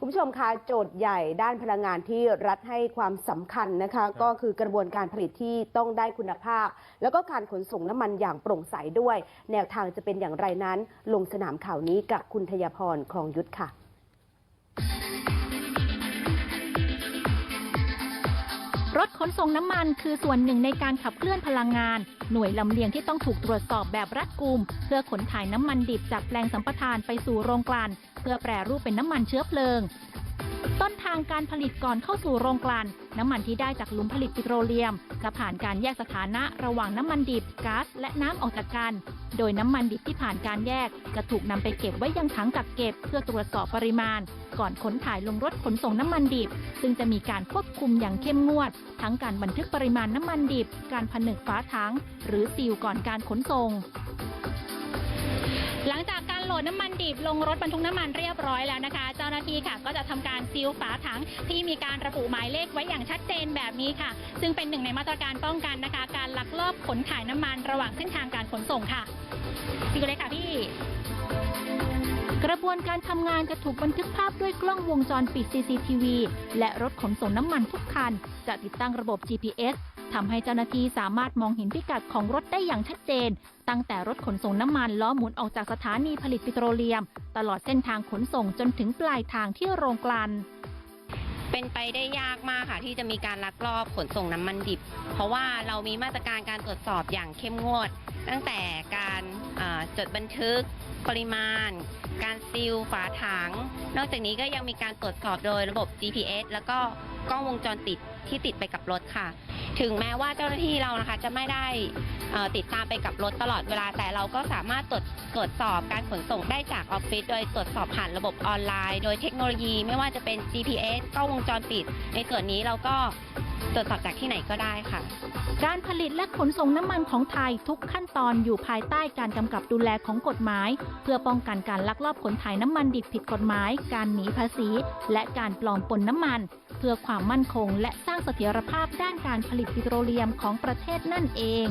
คุณผู้ชมคะโจทย์ใหญ่ด้านพลังงานที่รัฐให้ความสำคัญนะคะ ก็คือกระบวนการผลิตที่ต้องได้คุณภาพ แล้วก็การขนส่งน้ำมันอย่างโปร่งใสด้วย แนวทางจะเป็นอย่างไรนั้น ลงสนามข่าวนี้กับคุณทยาพรคลองยุทธค่ะ รถขนส่งน้ำมันคือส่วนหนึ่งในการขับเคลื่อนพลังงาน หน่วยลำเลียงที่ต้องถูกตรวจสอบแบบรัดกุม เพื่อขนถ่ายน้ำมันดิบจากแปลงสัมปทานไปสู่โรงกลั่น เพื่อแปรรูปเป็นน้ำมันเชื้อเพลิง ต้นทางการผลิตก่อนเข้าสู่โรงกลั่นน้ำมันที่ได้จากหลุมผลิตปิโตรเลียม จะผ่านการแยกสถานะระหว่างน้ำมันดิบก๊าซและน้ำออกจากกัน โดยน้ำมันดิบที่ผ่านการแยก จะถูกนำไปเก็บไว้ยังถังกักเก็บ เพื่อตรวจสอบปริมาณ ก่อนขนถ่ายลงรถขนส่งน้ำมันดิบ ซึ่งจะมีการควบคุมอย่างเข้มงวด ทั้งการบันทึกปริมาณน้ำมันดิบ การผนึกฝาถัง หรือซีลก่อนการขนส่ง โหลดน้ำมันดิบลงรถบรรทุกน้ำมันเรียบร้อยแล้วนะคะ เจ้าหน้าที่ค่ะก็จะทำการซีลฝาถังที่มีการระบุหมายเลขไว้อย่างชัดเจนแบบนี้ค่ะ ซึ่งเป็นหนึ่งในมาตรการป้องกันนะคะ การลักลอบขนถ่ายน้ำมันระหว่างเส้นทางการขนส่งค่ะพี่ก็เลยค่ะพี่กระบวนการทำงานจะถูกบันทึกภาพด้วยกล้องวงจรปิด CCTV และรถขนส่งน้ำมันทุกคัน จะติดตั้งระบบ GPS ทำให้เจ้าหน้าที่สามารถมองเห็นพิกัดของรถได้อย่างชัดเจน ตั้งแต่รถขนส่งน้ำมันล้อหมุนออกจากสถานีผลิตปิโตรเลียม ตลอดเส้นทางขนส่งจนถึงปลายทางที่โรงกลั่นเป็นไปได้ยากมากค่ะ ที่จะมีการลักลอบขนส่งน้ำมันดิบ เพราะว่าเรามีมาตรการการตรวจสอบอย่างเข้มงวด ตั้งแต่การจดบันทึกปริมาณ การซีลฝาถัง นอกจากนี้ก็ยังมีการตรวจสอบโดยระบบ GPS แล้วก็กล้องวงจรปิดที่ติดไปกับรถค่ะ ถึงแม้ว่าเจ้าหน้าที่เรานะคะจะไม่ได้ติดตามไปกับรถตลอดเวลา แต่เราก็สามารถตรวจตรวจสอบการขนส่งได้จากออฟฟิศโดยตรวจสอบผ่านระบบออนไลน์ โดยเทคโนโลยีไม่ว่าจะเป็น GPS กล้องวงจรปิด ในส่วนนี้เราก็ตรวจสอบจากที่ไหนก็ได้ค่ะ การผลิตและขนส่งน้ำมันของไทยทุกขั้นตอนอยู่ภายใต้การกำกับดูแลของกฎหมาย เพื่อป้องกันการลักลอบขนถ่ายน้ำมันดิบผิดกฎหมาย การหนีภาษี และการปลอมปนน้ำมัน พื่อความมั่นคง และสร้างเสถียรภาพด้านการผลิตปิโตรเลียมของประเทศนั่นเอง